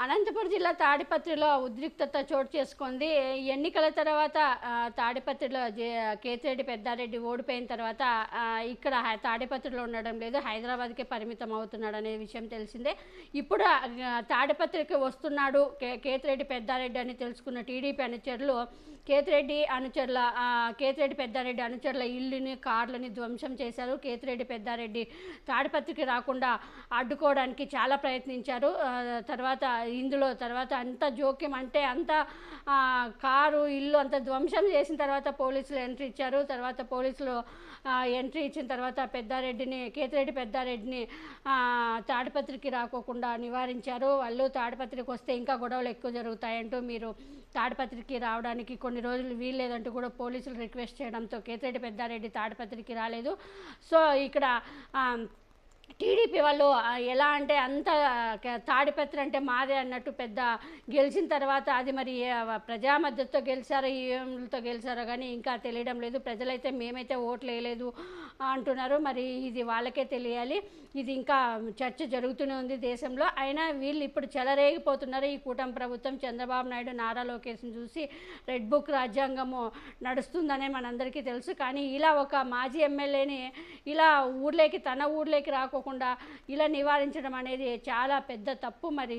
అనంతపురం జిల్లా తాడిపత్రిలో ఉద్రిక్తత చోటు చేసుకుంది. ఎన్నికల తర్వాత తాడిపత్రిలో కేతిరెడ్డి పెద్దారెడ్డి ఓడిపోయిన తర్వాత ఇక్కడ హై- తాడిపత్రిలో ఉండడం లేదు. హైదరాబాద్కే పరిమితం అవుతున్నాడు అనే విషయం తెలిసిందే. ఇప్పుడు తాడిపత్రికి వస్తున్నాడు కే కేతిరెడ్డి పెద్దారెడ్డి అని తెలుసుకున్న టీడీపీ అనుచరులు కేతిరెడ్డి అనుచరుల కేతిరెడ్డి పెద్దారెడ్డి అనుచరుల ఇల్లుని కార్లని ధ్వంసం చేశారు. కేతిరెడ్డి పెద్దారెడ్డి తాడిపత్రికి రాకుండా అడ్డుకోవడానికి చాలా ప్రయత్నించారు. తర్వాత ఇందులో తర్వాత అంత జోక్యం అంటే అంత కారు ఇల్లు అంత ధ్వంసం చేసిన తర్వాత పోలీసులు ఎంట్రీ ఇచ్చారు. తర్వాత పోలీసులు ఎంట్రీ ఇచ్చిన తర్వాత పెద్దారెడ్డిని కేతిరెడ్డి పెద్దారెడ్డిని తాడిపత్రికి రాకోకుండా నివారించారు. వాళ్ళు తాడిపత్రికి వస్తే ఇంకా గొడవలు ఎక్కువ జరుగుతాయంటూ మీరు తాడిపత్రికి రావడానికి కొన్ని రోజులు వీల్లేదంటూ కూడా పోలీసులు రిక్వెస్ట్ చేయడంతో కేతిరెడ్డి పెద్దారెడ్డి తాడిపత్రికి రాలేదు. సో ఇక్కడ టీడీపీ వాళ్ళు ఎలా అంటే అంత తాడిపత్రి అంటే మాదే అన్నట్టు పెద్ద గెలిచిన తర్వాత అది మరి ప్రజా మద్దతుతో గెలిచారో ఈఎంలతో గెలిచారో కానీ ఇంకా తెలియడం లేదు. ప్రజలైతే మేమైతే ఓట్లు వేయలేదు అంటున్నారు. మరి ఇది వాళ్ళకే తెలియాలి. ఇది ఇంకా చర్చ జరుగుతూనే ఉంది దేశంలో. అయినా వీళ్ళు ఇప్పుడు చెలరేగిపోతున్నారు. ఈ కూటమి ప్రభుత్వం చంద్రబాబు నాయుడు నారా లోకేష్ని చూసి రెడ్ బుక్ రాజ్యాంగము నడుస్తుందనే మనందరికీ తెలుసు. కానీ ఇలా ఒక మాజీ ఎమ్మెల్యేని ఇలా ఊర్లోకి తన ఊర్లోకి రాకోకుండా ఇలా నివారించడం అనేది చాలా పెద్ద తప్పు. మరి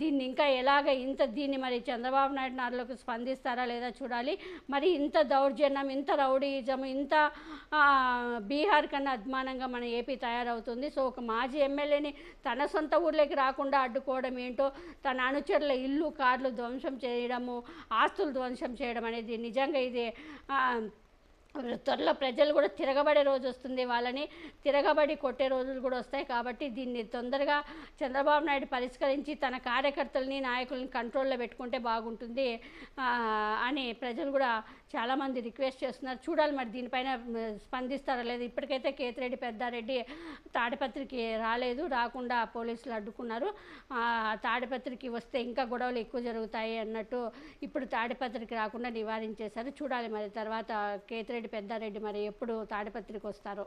దీన్ని ఇంకా ఎలాగ ఇంత దీన్ని మరి చంద్రబాబు నాయుడు నాలుగు స్పందిస్తారా లేదా చూడాలి. మరి ఇంత దౌర్జన్యం ఇంత రౌడీజం ఇంత బీహార్ కన్నా అద్మానంగా మన ఏపీ తయారవుతుంది. సో ఒక మాజీ ఎమ్మెల్యేని తన సొంత ఊర్లోకి రాకుండా అడ్డుకోవడం ఏంటో తన అనుచరుల ఇల్లు కార్లు ధ్వంసం చేయడము ఆస్తులు ధ్వంసం చేయడం అనేది నిజంగా ఇది త్వరలో ప్రజలు కూడా తిరగబడే రోజు వస్తుంది వాళ్ళని. తిరగబడి కొట్టే రోజులు కూడా వస్తాయి కాబట్టి దీన్ని తొందరగా చంద్రబాబు నాయుడు పరిష్కరించి తన కార్యకర్తలని నాయకులను కంట్రోల్లో పెట్టుకుంటే బాగుంటుంది అని ప్రజలు కూడా చాలామంది రిక్వెస్ట్ చేస్తున్నారు. చూడాలి మరి దీనిపైన స్పందిస్తారో లేదు. ఇప్పటికైతే కేతిరెడ్డి పెద్దారెడ్డి తాడిపత్రికి రాలేదు రాకుండా పోలీసులు అడ్డుకున్నారు. తాడిపత్రికి వస్తే ఇంకా గొడవలు ఎక్కువ జరుగుతాయి అన్నట్టు ఇప్పుడు తాడిపత్రికి రాకుండా నివారించేశారు. చూడాలి మరి తర్వాత కేతిరెడ్డి పెద్దారెడ్డి మరి ఎప్పుడు తాడిపత్రికి వస్తారో?